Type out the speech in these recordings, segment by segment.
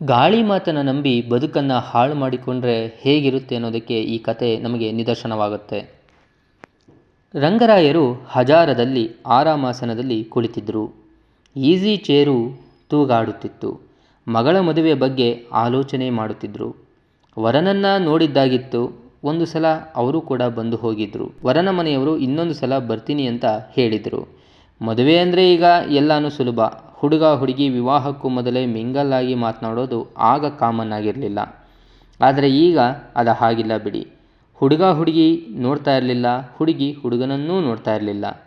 ಗಾಳಿ ಮಾತನ್ನು ನಂಬಿ ಬದುಕನ್ನು ಹಾಳು ಮಾಡಿಕೊಂಡ್ರೆ ಹೇಗಿರುತ್ತೆ ಅನ್ನೋದಕ್ಕೆ ಈ ಕತೆ ನಮಗೆ ನಿದರ್ಶನವಾಗುತ್ತೆ. ರಂಗರಾಯರು ಹಜಾರದಲ್ಲಿ ಆರಾಮಾಸನದಲ್ಲಿ ಕುಳಿತಿದ್ದರು ಈಸಿ ಚೇರು ತೂಗಾಡುತ್ತಿತ್ತು. ಮಗಳ ಮದುವೆ ಬಗ್ಗೆ ಆಲೋಚನೆ ಮಾಡುತ್ತಿದ್ದರು ವರನನ್ನು ನೋಡಿದ್ದಾಗಿತ್ತು. ಒಂದು ಸಲ ಅವರು ಕೂಡ ಬಂದು ಹೋಗಿದ್ದರು ವರನ ಮನೆಯವರು ಇನ್ನೊಂದು ಸಲ ಬರ್ತೀನಿ ಅಂತ ಹೇಳಿದರು. ಮದುವೆ ಅಂದರೆ ಈಗ ಎಲ್ಲನೂ ಸುಲಭ. ಹುಡುಗ ಹುಡುಗಿ ವಿವಾಹಕ್ಕೂ ಮೊದಲೇ ಮಿಂಗಲ್ಲಾಗಿ ಮಾತನಾಡೋದು ಆಗ ಕಾಮನ್ ಆಗಿರಲಿಲ್ಲ. ಆದರೆ ಈಗ ಅದು ಹಾಗಿಲ್ಲ ಬಿಡಿ. ಹುಡುಗ ಹುಡುಗಿ ನೋಡ್ತಾ ಇರಲಿಲ್ಲ, ಹುಡುಗಿ ಹುಡುಗನನ್ನೂ ನೋಡ್ತಾ ಇರಲಿಲ್ಲ.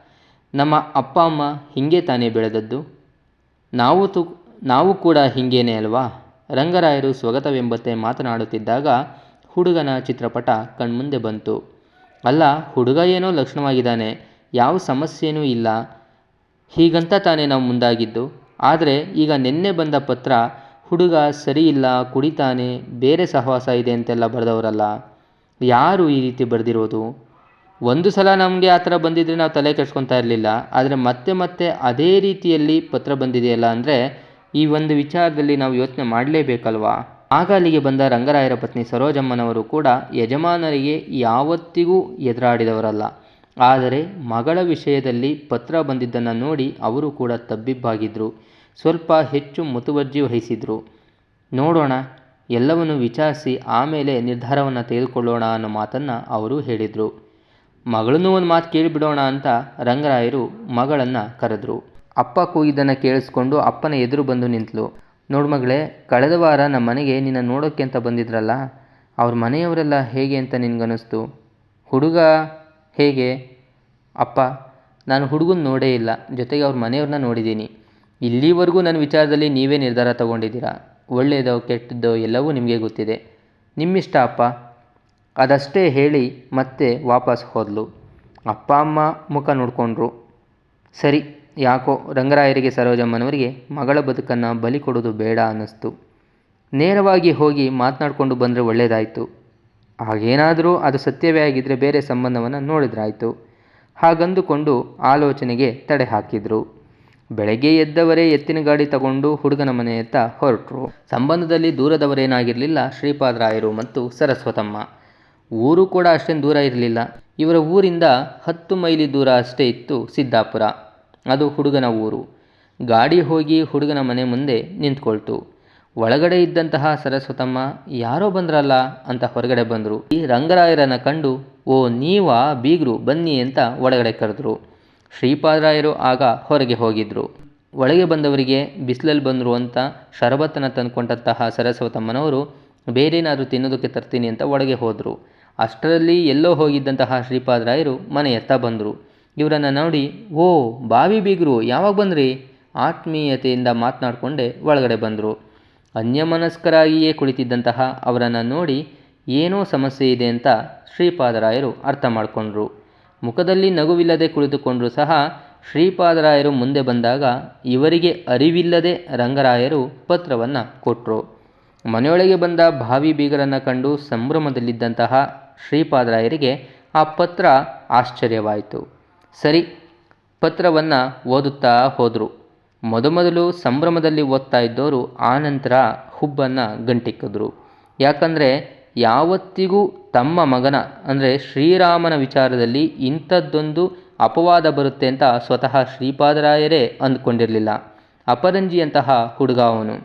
ನಮ್ಮ ಅಪ್ಪ, ಅಮ್ಮ ಹಿಂಗೆ ತಾನೇ ಬೆಳೆದದ್ದು? ನಾವು ತು, ನಾವು ಕೂಡ ಹೀಗೇನೆ ಅಲ್ವಾ? ರಂಗರಾಯರು ಸ್ವಗತವೆಂಬಂತೆ ಮಾತನಾಡುತ್ತಿದ್ದಾಗ ಹುಡುಗನ ಚಿತ್ರಪಟ ಕಣ್ಮುಂದೆ ಬಂತು. ಅಲ್ಲ, ಹುಡುಗ ಏನೋ ಲಕ್ಷಣವಾಗಿದ್ದಾನೆ, ಯಾವ ಸಮಸ್ಯೆನೂ ಇಲ್ಲ. ಹೀಗಂತ ತಾನೇ ನಾವು ಮುಂದಾಗಿದ್ದು? ಆದರೆ ಈಗ ನಿನ್ನೆ ಬಂದ ಪತ್ರ, ಹುಡುಗ ಸರಿ ಇಲ್ಲ, ಕುಡಿತಾನೆ, ಬೇರೆ ಸಹವಾಸ ಇದೆ ಅಂತೆಲ್ಲ ಬರೆದವರಲ್ಲ. ಯಾರು ಈ ರೀತಿ ಬರೆದಿರೋದು? ಒಂದು ಸಲ ನಮಗೆ ಆ ಥರ ಬಂದಿದ್ದರೆ ನಾವು ತಲೆ ಕೆಡ್ಸ್ಕೊತಾ ಇರಲಿಲ್ಲ. ಆದರೆ ಮತ್ತೆ ಮತ್ತೆ ಅದೇ ರೀತಿಯಲ್ಲಿ ಪತ್ರ ಬಂದಿದೆಯಲ್ಲ ಅಂದರೆ, ಈ ಒಂದು ವಿಚಾರದಲ್ಲಿ ನಾವು ಯೋಚನೆ ಮಾಡಲೇಬೇಕಲ್ವಾ? ಆಗ ಅಲ್ಲಿಗೆ ಬಂದ ರಂಗರಾಯರ ಪತ್ನಿ ಸರೋಜಮ್ಮನವರು ಕೂಡ ಯಜಮಾನರಿಗೆ ಯಾವತ್ತಿಗೂ ಎದುರಾಡಿದವರಲ್ಲ. ಆದರೆ ಮಗಳ ವಿಷಯದಲ್ಲಿ ಪತ್ರ ಬಂದಿದ್ದನ್ನು ನೋಡಿ ಅವರು ಕೂಡ ತಬ್ಬಿಬ್ಬಾಗಿದ್ದರು ಸ್ವಲ್ಪ ಹೆಚ್ಚು ಮುತುವರ್ಜಿ ವಹಿಸಿದರು. ನೋಡೋಣ, ಎಲ್ಲವನ್ನು ವಿಚಾರಿಸಿ ಆಮೇಲೆ ನಿರ್ಧಾರವನ್ನು ತೆಗೆದುಕೊಳ್ಳೋಣ ಅನ್ನೋ ಮಾತನ್ನು ಅವರು ಹೇಳಿದರು. ಮಗಳನ್ನು ಒಂದು ಮಾತು ಕೇಳಿಬಿಡೋಣ ಅಂತ ರಂಗರಾಯರು ಮಗಳನ್ನು ಕರೆದ್ರು. ಅಪ್ಪ ಕೂಗಿದ್ದನ್ನು ಕೇಳಿಸ್ಕೊಂಡು ಅಪ್ಪನ ಎದುರು ಬಂದು ನಿಂತಳು ನೋಡು ಮಗಳೇ, ಕಳೆದ ವಾರ ನಮ್ಮ ಮನೆಗೆ ನಿನ್ನ ನೋಡೋಕ್ಕೆ ಅಂತ ಬಂದಿದ್ರಲ್ಲ, ಅವ್ರ ಮನೆಯವರೆಲ್ಲ ಹೇಗೆ ಅಂತ ನಿನಗನ್ನಿಸ್ತು ಹುಡುಗ ಹೇಗೆ? ಅಪ್ಪ, ನಾನು ಹುಡುಗನ ನೋಡೇ ಇಲ್ಲ, ಜೊತೆಗೆ ಅವ್ರ ಮನೆಯವ್ರನ್ನ ನೋಡಿದ್ದೀನಿ. ಇಲ್ಲಿವರೆಗೂ ನನ್ನ ವಿಚಾರದಲ್ಲಿ ನೀವೇ ನಿರ್ಧಾರ ತಗೊಂಡಿದ್ದೀರಾ? ಒಳ್ಳೆಯದೋ ಕೆಟ್ಟದ್ದೋ ಎಲ್ಲವೂ ನಿಮಗೆ ಗೊತ್ತಿದೆ. ನಿಮ್ಮಿಷ್ಟ ಅಪ್ಪ? ಅದಷ್ಟೇ ಹೇಳಿ ಮತ್ತೆ ವಾಪಸ್ ಹೋದಳು ಅಪ್ಪ, ಅಮ್ಮ ಮುಖ ನೋಡಿಕೊಂಡ್ರು. ಸರಿ, ಯಾಕೋ ರಂಗರಾಯರಿಗೆ, ಸರೋಜಮ್ಮನವರಿಗೆ ಮಗಳ ಬದುಕನ್ನು ಬಲಿ ಕೊಡೋದು ಬೇಡ ಅನ್ನಿಸ್ತು. ನೇರವಾಗಿ ಹೋಗಿ ಮಾತನಾಡಿಕೊಂಡು ಬಂದರೆ ಒಳ್ಳೆಯದಾಯಿತು ಹಾಗೇನಾದರೂ ಅದು ಸತ್ಯವೇ ಆಗಿದ್ದರೆ ಬೇರೆ ಸಂಬಂಧವನ್ನು ನೋಡಿದ್ರಾಯಿತು. ಹಾಗಂದುಕೊಂಡು ಆಲೋಚನೆಗೆ ತಡೆ ಹಾಕಿದರು. ಬೆಳಗ್ಗೆ ಎದ್ದವರೇ ಎತ್ತಿನ ಗಾಡಿ ತಗೊಂಡು ಹುಡುಗನ ಮನೆಯತ್ತ ಹೊರಟರು. ಸಂಬಂಧದಲ್ಲಿ ದೂರದವರೇನಾಗಿರಲಿಲ್ಲ ಶ್ರೀಪಾದರಾಯರು ಮತ್ತು ಸರಸ್ವತಮ್ಮ. ಊರು ಕೂಡ ಅಷ್ಟೇನು ದೂರ ಇರಲಿಲ್ಲ. ಇವರ ಊರಿಂದ ಹತ್ತು ಮೈಲಿ ದೂರ ಅಷ್ಟೇ ಇತ್ತು ಸಿದ್ದಾಪುರ. ಅದು ಹುಡುಗನ ಊರು. ಗಾಡಿ ಹೋಗಿ ಹುಡುಗನ ಮನೆ ಮುಂದೆ ನಿಂತ್ಕೊಳ್ತು. ಒಳಗಡೆ ಇದ್ದಂತಹ ಸರಸ್ವತಮ್ಮ, ಯಾರೋ ಬಂದ್ರಲ್ಲ? ಅಂತ ಹೊರಗಡೆ ಬಂದರು. ಈ ರಂಗರಾಯರನ್ನು ಕಂಡು, ಓ, ನೀವಾ? ಬೀಗರು, ಬನ್ನಿ ಅಂತ ಒಳಗಡೆ ಕರೆದ್ರು. ಶ್ರೀಪಾದರಾಯರು ಆಗ ಹೊರಗೆ ಹೋಗಿದ್ರು. ಒಳಗೆ ಬಂದವರಿಗೆ ಬಿಸಿಲಲ್ಲಿ ಬಂದರು ಅಂತ ಶರಬತ್ತನ್ನು ತಂದುಕೊಂಡಂತಹ ಸರಸ್ವತಮ್ಮನವರು ಬೇರೇನಾದರೂ ತಿನ್ನೋದಕ್ಕೆ ತರ್ತೀನಿ ಅಂತ ಒಳಗೆ ಹೋದರು. ಅಷ್ಟರಲ್ಲಿ ಎಲ್ಲೋ ಹೋಗಿದ್ದಂತಹ ಶ್ರೀಪಾದರಾಯರು ಮನೆಯತ್ತ ಬಂದರು. ಇವರನ್ನು ನೋಡಿ, ಓ, ಬಾವಿ ಬೀಗರು, ಯಾವಾಗ ಬಂದ್ರಿ? ಆತ್ಮೀಯತೆಯಿಂದ ಮಾತನಾಡಿಕೊಂಡೆ ಒಳಗಡೆ ಬಂದರು. ಅನ್ಯಮನಸ್ಕರಾಗಿಯೇ ಕುಳಿತಿದ್ದಂತಹ ಅವರನ್ನು ನೋಡಿ, ಏನೋ ಸಮಸ್ಯೆ ಇದೆ ಅಂತ ಶ್ರೀಪಾದರಾಯರು ಅರ್ಥ ಮಾಡಿಕೊಂಡ್ರು. ಮುಖದಲ್ಲಿ ನಗುವಿಲ್ಲದೆ ಕುಳಿತುಕೊಂಡರೂ ಸಹ ಶ್ರೀಪಾದರಾಯರು ಮುಂದೆ ಬಂದಾಗ ಇವರಿಗೆ ಅರಿವಿಲ್ಲದೆ ರಂಗರಾಯರು ಪತ್ರವನ್ನು ಕೊಟ್ಟರು ಮನೆಯೊಳಗೆ ಬಂದ ಭಾವಿ ಬೀಗರನ್ನು ಕಂಡು ಸಂಭ್ರಮದಲ್ಲಿದ್ದಂತಹ ಶ್ರೀಪಾದರಾಯರಿಗೆ ಆ ಪತ್ರ ಆಶ್ಚರ್ಯವಾಯಿತು. ಸರಿ, ಪತ್ರವನ್ನು ಓದುತ್ತಾ ಹೋದರು. ಮೊದಮೊದಲು ಸಂಭ್ರಮದಲ್ಲಿ ಓದ್ತಾ ಇದ್ದವರು ಆನಂತರ ಹುಬ್ಬನ್ನು ಗಂಟಿಕ್ಕಿದ್ರು. ಯಾಕಂದರೆ ಯಾವತ್ತಿಗೂ ತಮ್ಮ ಮಗನ, ಅಂದರೆ ಶ್ರೀರಾಮನ ವಿಚಾರದಲ್ಲಿ ಇಂಥದ್ದೊಂದು ಅಪವಾದ ಬರುತ್ತೆ ಅಂತ ಸ್ವತಃ ಶ್ರೀಪಾದರಾಯರೇ ಅಂದುಕೊಂಡಿರಲಿಲ್ಲ. ಅಪರಂಜಿಯಂತಹ ಹುಡುಗ ಅವನು.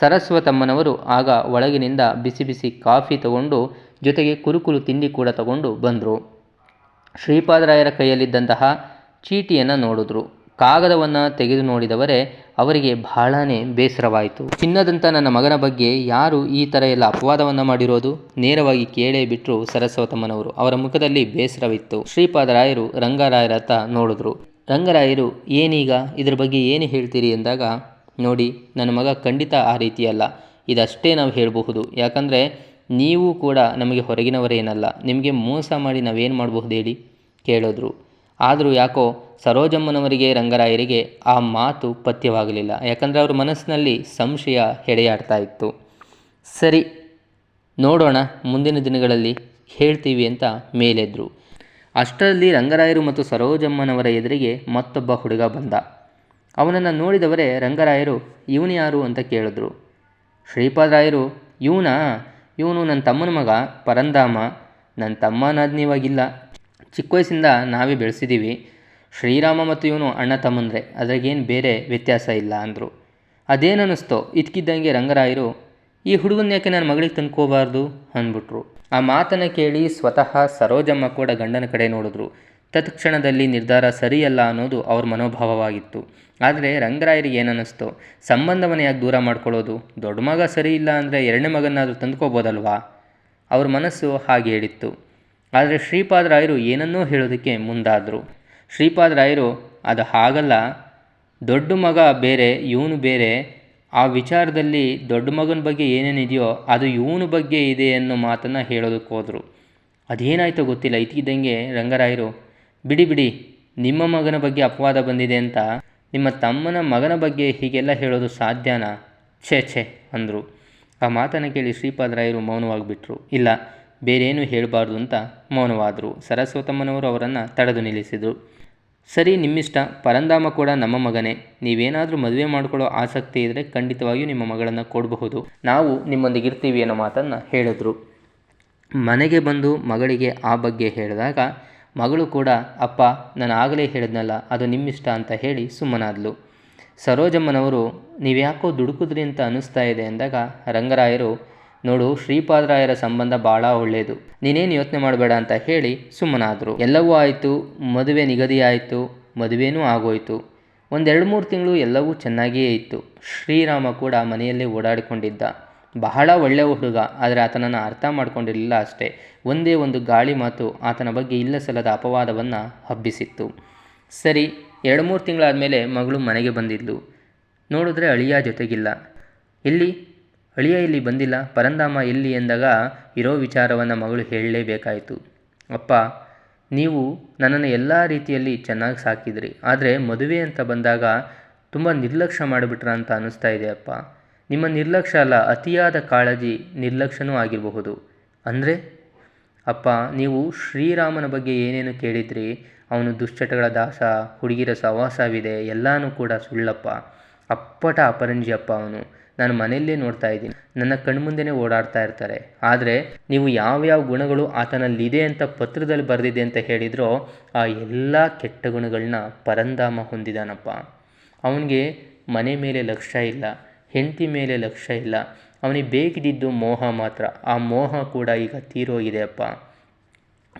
ಸರಸ್ವತಮ್ಮನವರು ಆಗ ಒಳಗಿನಿಂದ ಬಿಸಿ ಬಿಸಿ ಕಾಫಿ ತಗೊಂಡು ಜೊತೆಗೆ ಕುರುಕುಲು ತಿಂಡಿ ಕೂಡ ತಗೊಂಡು ಬಂದರು. ಶ್ರೀಪಾದರಾಯರ ಕೈಯಲ್ಲಿದ್ದಂತಹ ಚೀಟಿಯನ್ನು ನೋಡಿದ್ರು. ಕಾಗದವನ್ನು ತೆಗೆದು ನೋಡಿದವರೇ ಅವರಿಗೆ ಬಹಳನೇ ಬೇಸರವಾಯಿತು. ಚಿನ್ನದಂಥ ನನ್ನ ಮಗನ ಬಗ್ಗೆ ಯಾರು ಈ ಥರ ಎಲ್ಲ ಅಪವಾದವನ್ನು ಮಾಡಿರೋದು? ನೇರವಾಗಿ ಕೇಳೇ ಬಿಟ್ಟರು ಸರಸ್ವತಮ್ಮನವರು. ಅವರ ಮುಖದಲ್ಲಿ ಬೇಸರವಿತ್ತು. ಶ್ರೀಪಾದರಾಯರು ರಂಗರಾಯರತ್ತ ನೋಡಿದ್ರು. ರಂಗರಾಯರು, ಏನೀಗ? ಇದ್ರ ಬಗ್ಗೆ ಏನು ಹೇಳ್ತೀರಿ? ಎಂದಾಗ, ನೋಡಿ, ನನ್ನ ಮಗ ಖಂಡಿತ ಆ ರೀತಿಯಲ್ಲ. ಇದಷ್ಟೇ ನಾವು ಹೇಳಬಹುದು. ಯಾಕಂದರೆ, ನೀವು ಕೂಡ ನಮಗೆ ಹೊರಗಿನವರೇನಲ್ಲ. ನಿಮಗೆ ಮೋಸ ಮಾಡಿ ನಾವೇನು ಮಾಡಬಹುದು ಹೇಳಿ ಕೇಳಿದ್ರು. ಆದರೂ ಯಾಕೋ ಸರೋಜಮ್ಮನವರಿಗೆ, ರಂಗರಾಯರಿಗೆ ಆ ಮಾತು ಪಥ್ಯವಾಗಲಿಲ್ಲ. ಯಾಕಂದರೆ ಅವ್ರ ಮನಸ್ಸಿನಲ್ಲಿ ಸಂಶಯ ಹೆಡೆಯಾಡ್ತಾ ಇತ್ತು. ಸರಿ, ನೋಡೋಣ, ಮುಂದಿನ ದಿನಗಳಲ್ಲಿ ಹೇಳ್ತೀವಿ ಅಂತ ಮೇಲೆದ್ರು. ಅಷ್ಟರಲ್ಲಿ ರಂಗರಾಯರು ಮತ್ತು ಸರೋಜಮ್ಮನವರ ಎದುರಿಗೆ ಮತ್ತೊಬ್ಬ ಹುಡುಗ ಬಂದ. ಅವನನ್ನು ನೋಡಿದವರೇ ರಂಗರಾಯರು, ಇವನು ಯಾರು? ಅಂತ ಕೇಳಿದ್ರು. ಶ್ರೀಪಾದರಾಯರು ಇವನ? ಇವನು ನನ್ನ ತಮ್ಮನ ಮಗ ಪರಂಧಾಮ ನನ್ನ ತಮ್ಮನಾದ್ನೀವಾಗಿಲ್ಲ ಚಿಕ್ಕ ವಯಸ್ಸಿಂದ ನಾವೇ ಬೆಳೆಸಿದ್ದೀವಿ ಶ್ರೀರಾಮ ಮತ್ತು ಇವನು ಅಣ್ಣ ತಮ್ಮಂದ್ರೆ, ಅದ್ರಾಗೇನು ಬೇರೆ ವ್ಯತ್ಯಾಸ ಇಲ್ಲ ಅಂದರು. ಅದೇನಿಸ್ತೋ ಅನ್ನಿಸ್ತೋ ಇದ್ಕಿದ್ದಂಗೆ ರಂಗರಾಯರು, ಈ ಹುಡುಗನ ಯಾಕೆ ನನ್ನ ಮಗಳಿಗೆ ತಂದ್ಕೋಬಾರ್ದು ಅಂದ್ಬಿಟ್ರು. ಆ ಮಾತನ್ನು ಕೇಳಿ ಸ್ವತಃ ಸರೋಜಮ್ಮ ಕೂಡ ಗಂಡನ ಕಡೆ ನೋಡಿದ್ರು. ತತ್ಕ್ಷಣದಲ್ಲಿ ನಿರ್ಧಾರ ಸರಿಯಲ್ಲ ಅನ್ನೋದು ಅವ್ರ ಮನೋಭಾವವಾಗಿತ್ತು. ಆದರೆ ರಂಗರಾಯರಿಗೆ ಏನನ್ನಿಸ್ತೋ, ಸಂಬಂಧವನ್ನು ಯಾಕೆ ದೂರ ಮಾಡ್ಕೊಳ್ಳೋದು? ದೊಡ್ಡ ಮಗ ಸರಿ ಇಲ್ಲ ಅಂದರೆ ಎರಡನೇ ಮಗನಾದರೂ ತಂದ್ಕೋಬೋದಲ್ವಾ ಅವ್ರ ಮನಸ್ಸು ಹಾಗೆ ಹೇಳಿತ್ತು. ಆದರೆ ಶ್ರೀಪಾದರಾಯರು ಏನನ್ನೂ ಹೇಳೋದಕ್ಕೆ ಮುಂದಾದರು. ಶ್ರೀಪಾದರಾಯರು ಅದು ಹಾಗಲ್ಲ. ದೊಡ್ಡ ಮಗ ಬೇರೆ, ಇವನು ಬೇರೆ. ಆ ವಿಚಾರದಲ್ಲಿ ದೊಡ್ಡ ಮಗನ ಬಗ್ಗೆ ಏನೇನಿದೆಯೋ ಅದು ಇವನ ಬಗ್ಗೆ ಇದೆ ಅನ್ನೋ ಮಾತನ್ನು ಹೇಳೋದಕ್ಕೆ ಹೋದರು. ಅದೇನಾಯ್ತೋ ಗೊತ್ತಿಲ್ಲ ಇದ್ದಂಗೆ ರಂಗರಾಯರು, ಬಿಡಿ ಬಿಡಿ, ನಿಮ್ಮ ಮಗನ ಬಗ್ಗೆ ಅಪವಾದ ಬಂದಿದೆ ಅಂತ. ನಿಮ್ಮ ತಮ್ಮನ ಮಗನ ಬಗ್ಗೆ ಹೀಗೆಲ್ಲ ಹೇಳೋದು ಸಾಧ್ಯನಾ? ಛೇ ಛೇ, ಅಂದರು. ಆ ಮಾತನ್ನು ಕೇಳಿ ಶ್ರೀಪಾದರಾಯರು ಮೌನವಾಗಿಬಿಟ್ರು. ಇಲ್ಲ ಬೇರೇನು ಹೇಳಬಾರ್ದು ಅಂತ ಮೌನವಾದರು. ಸರಸ್ವತಮ್ಮನವರು ಅವರನ್ನು ತಡೆದು ನಿಲ್ಲಿಸಿದರು. ಸರಿ, ನಿಮ್ಮಿಷ್ಟ. ಪರಂಧಾಮ ಕೂಡ ನಮ್ಮ ಮಗನೇ. ನೀವೇನಾದರೂ ಮದುವೆ ಮಾಡಿಕೊಳ್ಳೋ ಆಸಕ್ತಿ ಇದ್ದರೆ ಖಂಡಿತವಾಗಿಯೂ ನಿಮ್ಮ ಮಗಳನ್ನು ಕೊಡಬಹುದು. ನಾವು ನಿಮ್ಮೊಂದಿಗೆ ಇರ್ತೀವಿ ಅನ್ನೋ ಮಾತನ್ನು ಹೇಳಿದ್ರು. ಮನೆಗೆ ಬಂದು ಮಗಳಿಗೆ ಆ ಬಗ್ಗೆ ಹೇಳಿದಾಗ, ಮಗಳು ಕೂಡ, ಅಪ್ಪ, ನಾನು ಆಗಲೇ ಹೇಳಿದ್ನಲ್ಲ, ಅದು ನಿಮ್ಮಿಷ್ಟ ಅಂತ ಹೇಳಿ ಸುಮ್ಮನಾದ್ಲು. ಸರೋಜಮ್ಮನವರು, ನೀವ್ಯಾಕೋ ದುಡುಕಿದ್ರಿ ಅಂತ ಅನ್ನಿಸ್ತಾ ಇದೆ ಅಂದಾಗ, ರಂಗರಾಯರು ನೋಡು, ಶ್ರೀಪಾದರಾಯರ ಸಂಬಂಧ ಭಾಳ ಒಳ್ಳೆಯದು ನೀನೇನು ಯೋಚನೆ ಮಾಡಬೇಡ ಅಂತ ಹೇಳಿ ಸುಮ್ಮನಾದರು. ಎಲ್ಲವೂ ಆಯಿತು, ಮದುವೆ ನಿಗದಿ ಆಯಿತು ಮದುವೆನೂ ಆಗೋಯಿತು. ಒಂದೆರಡು ಮೂರು ತಿಂಗಳು ಎಲ್ಲವೂ ಚೆನ್ನಾಗಿಯೇ ಇತ್ತು. ಶ್ರೀರಾಮ ಕೂಡ ಮನೆಯಲ್ಲೇ ಓಡಾಡಿಕೊಂಡಿದ್ದ. ಬಹಳ ಒಳ್ಳೆಯ ಹುಡುಗ, ಆದರೆ ಆತನನ್ನು ಅರ್ಥ ಮಾಡ್ಕೊಂಡಿರಲಿಲ್ಲ ಅಷ್ಟೇ. ಒಂದೇ ಒಂದು ಗಾಳಿ ಮಾತು ಆತನ ಬಗ್ಗೆ ಇಲ್ಲ ಸಲ್ಲದ ಅಪವಾದವನ್ನು ಹಬ್ಬಿಸಿತ್ತು. ಸರಿ, ಎರಡು ಮೂರು ತಿಂಗಳಾದಮೇಲೆ ಮಗಳು ಮನೆಗೆ ಬಂದಿದ್ಲು. ನೋಡಿದ್ರೆ ಅಳಿಯ ಜೊತೆಗಿಲ್ಲ. ಎಲ್ಲಿ ಅಳಿಯ ಇಲ್ಲಿ ಬಂದಿಲ್ಲ ಪರಂಧಾಮ ಎಲ್ಲಿ ಎಂದಾಗ ಇರೋ ವಿಚಾರವನ್ನು ಮಗಳು ಹೇಳಲೇಬೇಕಾಯಿತು. ಅಪ್ಪ, ನೀವು ನನ್ನನ್ನು ಎಲ್ಲ ರೀತಿಯಲ್ಲಿ ಚೆನ್ನಾಗಿ ಸಾಕಿದ್ರಿ, ಆದರೆ ಮದುವೆ ಅಂತ ಬಂದಾಗ ತುಂಬ ನಿರ್ಲಕ್ಷ್ಯ ಮಾಡಿಬಿಟ್ರ ಅಂತ ಅನ್ನಿಸ್ತಾ ಇದೆ ಅಪ್ಪ. ನಿಮ್ಮ ನಿರ್ಲಕ್ಷ್ಯ ಅಲ್ಲ, ಅತಿಯಾದ ಕಾಳಜಿ ನಿರ್ಲಕ್ಷ್ಯನೂ ಆಗಿರಬಹುದು. ಅಂದರೆ? ಅಪ್ಪ, ನೀವು ಶ್ರೀರಾಮನ ಬಗ್ಗೆ ಏನೇನು ಕೇಳಿದ್ರಿ? ಅವನು ದುಶ್ಚಟಗಳ ದಾಸ, ಹುಡುಗಿರ ಸಹವಾಸವಿದೆ, ಎಲ್ಲನೂ ಕೂಡ ಸುಳ್ಳಪ್ಪ. ಅಪ್ಪಟ ಅಪರಂಜಿ ಅಪ್ಪ ಅವನು. ನಾನು ಮನೆಯಲ್ಲೇ ನೋಡ್ತಾ ಇದ್ದೀನಿ. ನನ್ನ ಕಣ್ಮುಂದೆನೇ ಓಡಾಡ್ತಾ ಇರ್ತಾರೆ. ಆದರೆ ನೀವು ಯಾವ್ಯಾವ ಗುಣಗಳು ಆತನಲ್ಲಿದೆ ಅಂತ ಪತ್ರದಲ್ಲಿ ಬರೆದಿದೆ ಅಂತ ಹೇಳಿದ್ರೋ ಆ ಎಲ್ಲ ಕೆಟ್ಟ ಗುಣಗಳನ್ನ ಪರಂಧಾಮ ಹೊಂದಿದಾನಪ್ಪ. ಅವನಿಗೆ ಮನೆ ಮೇಲೆ ಲಕ್ಷ್ಯ ಇಲ್ಲ, ಹೆಂಡತಿ ಮೇಲೆ ಲಕ್ಷ್ಯ ಇಲ್ಲ, ಅವನಿಗೆ ಬೇಕಿದ್ದಿದ್ದು ಮೋಹ ಮಾತ್ರ. ಆ ಮೋಹ ಕೂಡ ಈಗ ತೀರೋಗಿದೆ ಅಪ್ಪ.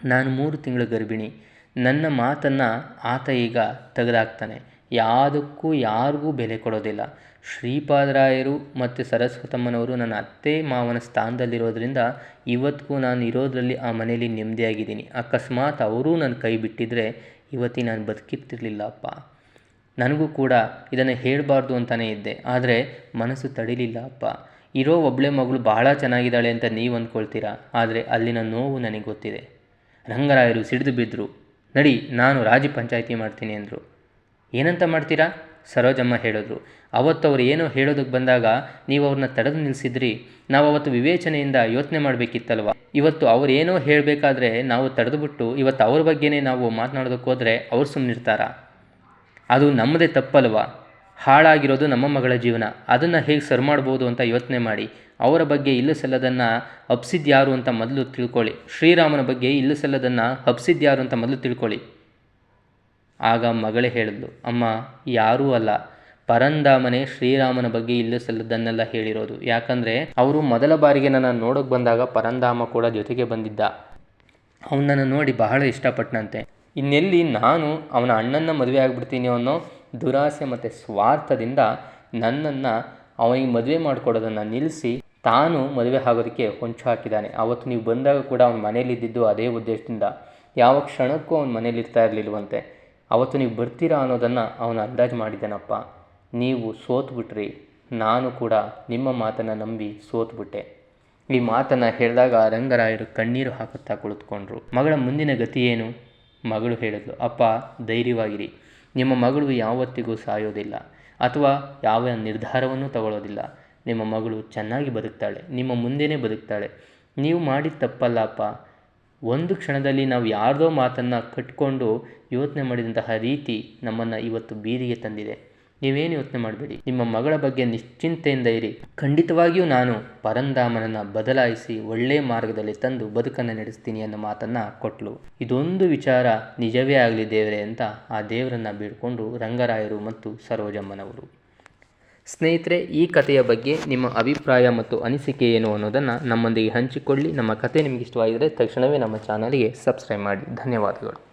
ನಾನು ಮೂರು ತಿಂಗಳು ಗರ್ಭಿಣಿ. ನನ್ನ ಮಾತನ್ನು ಆತ ಈಗ ತೆಗೆದಾಕ್ತಾನೆ. ಯಾವುದಕ್ಕೂ ಯಾರಿಗೂ ಬೆಲೆ ಕೊಡೋದಿಲ್ಲ. ಶ್ರೀಪಾದರಾಯರು ಮತ್ತು ಸರಸ್ವತಮ್ಮನವರು ನನ್ನ ಅತ್ತೆ ಮಾವನ ಸ್ಥಾನದಲ್ಲಿರೋದ್ರಿಂದ ಇವತ್ತಿಗೂ ನಾನು ಇರೋದರಲ್ಲಿ ಆ ಮನೆಯಲ್ಲಿ ನೆಮ್ಮದಿಯಾಗಿದ್ದೀನಿ. ಅಕಸ್ಮಾತ್ ಅವರೂ ನನ್ನ ಕೈ ಬಿಟ್ಟಿದ್ದರೆ ಇವತ್ತಿಗೆ ನಾನು ಬದುಕಿರ್ತಿರ್ಲಿಲ್ಲ ಅಪ್ಪ ನನಗೂ ಕೂಡ ಇದನ್ನು ಹೇಳಬಾರ್ದು ಅಂತಲೇ ಇದ್ದೆ. ಆದರೆ ಮನಸ್ಸು ತಡಿಲಿಲ್ಲ ಅಪ್ಪ ಇರೋ ಒಬ್ಬಳೆ ಮಗಳು ಬಹಳ ಚೆನ್ನಾಗಿದ್ದಾಳೆ ಅಂತ ನೀವು ಅಂದ್ಕೊಳ್ತೀರಾ? ಆದರೆ ಅಲ್ಲಿನ ನೋವು ನನಗೆ ಗೊತ್ತಿದೆ. ರಂಗರಾಯರು ಸಿಡಿದು ಬಿದ್ದರು. ನಡಿ, ನಾನು ರಾಜಿ ಪಂಚಾಯಿತಿ ಮಾಡ್ತೀನಿ ಅಂದರು. ಏನಂತ ಮಾಡ್ತೀರಾ? ಸರೋಜಮ್ಮ ಹೇಳಿದ್ರು. ಅವತ್ತು ಅವ್ರು ಏನೋ ಹೇಳೋದಕ್ಕೆ ಬಂದಾಗ ನೀವು ಅವ್ರನ್ನ ತಡೆದು ನಿಲ್ಲಿಸಿದ್ರಿ ನಾವು ಅವತ್ತು ವಿವೇಚನೆಯಿಂದ ಯೋಚನೆ ಮಾಡಬೇಕಿತ್ತಲ್ವ? ಇವತ್ತು ಅವ್ರು ಏನೋ ಹೇಳಬೇಕಾದ್ರೆ ನಾವು ತಡೆದುಬಿಟ್ಟು ಇವತ್ತು ಅವ್ರ ಬಗ್ಗೆನೇ ನಾವು ಮಾತನಾಡೋದಕ್ಕೆ ಹೋದರೆ ಅವ್ರು ಸುಮ್ಮನಿರ್ತಾರ ಅದು ನಮ್ಮದೇ ತಪ್ಪಲ್ವ? ಹಾಳಾಗಿರೋದು ನಮ್ಮ ಮಗಳ ಜೀವನ. ಅದನ್ನು ಹೇಗೆ ಸರಿ ಮಾಡ್ಬೋದು ಅಂತ ಯೋಚನೆ ಮಾಡಿ. ಅವರ ಬಗ್ಗೆ ಇಲ್ಲು ಸಲ್ಲದನ್ನು ಹಬ್ಸಿದ್ಯಾರು ಅಂತ ಮೊದಲು ತಿಳ್ಕೊಳ್ಳಿ. ಶ್ರೀರಾಮನ ಬಗ್ಗೆ ಇಲ್ಲು ಸಲ್ಲದನ್ನು ಹಬ್ಸಿದ್ಯಾರು ಅಂತ ಮೊದಲು ತಿಳ್ಕೊಳ್ಳಿ. ಆಗ ಮಗಳೇ ಹೇಳಿದ್ಲು, ಅಮ್ಮ, ಯಾರೂ ಅಲ್ಲ. ಪರಂಧಾಮನೇ ಶ್ರೀರಾಮನ ಬಗ್ಗೆ ಇಲ್ಲಿ ಸಲ್ಲದನ್ನೆಲ್ಲ ಹೇಳಿರೋದು. ಯಾಕಂದರೆ ಅವರು ಮೊದಲ ಬಾರಿಗೆ ನನ್ನ ನೋಡೋಕೆ ಬಂದಾಗ ಪರಂಧಾಮ ಕೂಡ ಜೊತೆಗೆ ಬಂದಿದ್ದ. ಅವನನ್ನು ನೋಡಿ ಬಹಳ ಇಷ್ಟಪಟ್ಟನಂತೆ ಇನ್ನೆಲ್ಲಿ ನಾನು ಅವನ ಅಣ್ಣನ ಮದುವೆ ಆಗಿಬಿಡ್ತೀನಿ ಅನ್ನೋ ದುರಾಸೆ ಮತ್ತು ಸ್ವಾರ್ಥದಿಂದ ನನ್ನನ್ನು ಅವನಿಗೆ ಮದುವೆ ಮಾಡಿಕೊಡೋದನ್ನು ನಿಲ್ಲಿಸಿ ತಾನು ಮದುವೆ ಆಗೋದಕ್ಕೆ ಹೊಂಚು ಹಾಕಿದ್ದಾನೆ ಅವತ್ತು ನೀವು ಬಂದಾಗ ಕೂಡ ಅವನ ಮನೇಲಿದ್ದಿದ್ದು ಅದೇ ಉದ್ದೇಶದಿಂದ. ಯಾವ ಕ್ಷಣಕ್ಕೂ ಅವನ ಮನೇಲಿ ಇರ್ತಾ ಇರಲಿಲ್ವಂತೆ. ಅವತ್ತು ನೀವು ಬರ್ತೀರಾ ಅನ್ನೋದನ್ನು ಅವನು ಅಂದಾಜು ಮಾಡಿದ್ದಾನಪ್ಪ ನೀವು ಸೋತ್ಬಿಟ್ರಿ. ನಾನು ಕೂಡ ನಿಮ್ಮ ಮಾತನ್ನು ನಂಬಿ ಸೋತ್ಬಿಟ್ಟೆ. ಈ ಮಾತನ್ನು ಹೇಳಿದಾಗ ರಂಗರಾಯರು ಕಣ್ಣೀರು ಹಾಕುತ್ತಾ ಕುಳಿತುಕೊಂಡ್ರು. ಮಗಳ ಮುಂದಿನ ಗತಿ ಏನು? ಮಗಳು ಹೇಳಿದ್ಲು, ಅಪ್ಪ, ಧೈರ್ಯವಾಗಿರಿ. ನಿಮ್ಮ ಮಗಳು ಯಾವತ್ತಿಗೂ ಸಾಯೋದಿಲ್ಲ ಅಥವಾ ಯಾವ ನಿರ್ಧಾರವನ್ನು ತಗೊಳ್ಳೋದಿಲ್ಲ. ನಿಮ್ಮ ಮಗಳು ಚೆನ್ನಾಗಿ ಬದುಕ್ತಾಳೆ, ನಿಮ್ಮ ಮುಂದೆನೇ ಬದುಕ್ತಾಳೆ. ನೀವು ಮಾಡಿದ ತಪ್ಪಲ್ಲ ಅಪ್ಪ. ಒಂದು ಕ್ಷಣದಲ್ಲಿ ನಾವು ಯಾರದೋ ಮಾತನ್ನು ಕಟ್ಕೊಂಡು ಯೋಚನೆ ಮಾಡಿದಂತಹ ರೀತಿ ನಮ್ಮನ್ನು ಇವತ್ತು ಬೀದಿಗೆ ತಂದಿದೆ. ನೀವೇನು ಯೋಚನೆ ಮಾಡಬೇಡಿ. ನಿಮ್ಮ ಮಗಳ ಬಗ್ಗೆ ನಿಶ್ಚಿಂತೆಯಿಂದ ಇರಿ. ಖಂಡಿತವಾಗಿಯೂ ನಾನು ಪರಂಧಾಮನನ್ನು ಬದಲಾಯಿಸಿ ಒಳ್ಳೆಯ ಮಾರ್ಗದಲ್ಲಿ ತಂದು ಬದುಕನ್ನು ನಡೆಸ್ತೀನಿ ಅನ್ನೋ ಮಾತನ್ನು ಕೊಟ್ಲು. ಇದೊಂದು ವಿಚಾರ ನಿಜವೇ ಆಗಲಿ ದೇವರೇ ಅಂತ ಆ ದೇವರನ್ನು ಬೀಡ್ಕೊಂಡು ರಂಗರಾಯರು ಮತ್ತು ಸರೋಜಮ್ಮನವರು. ಸ್ನೇಹಿತರೆ, ಈ ಕಥೆಯ ಬಗ್ಗೆ ನಿಮ್ಮ ಅಭಿಪ್ರಾಯ ಮತ್ತು ಅನಿಸಿಕೆ ಏನು ಅನ್ನೋದನ್ನು ನಮ್ಮೊಂದಿಗೆ ಹಂಚಿಕೊಳ್ಳಿ. ನಮ್ಮ ಕತೆ ನಿಮಗೆ ಇಷ್ಟವಾಗಿದ್ದರೆ ತಕ್ಷಣವೇ ನಮ್ಮ ಚಾನಲ್ಗೆ ಸಬ್ಸ್ಕ್ರೈಬ್ ಮಾಡಿ. ಧನ್ಯವಾದಗಳು.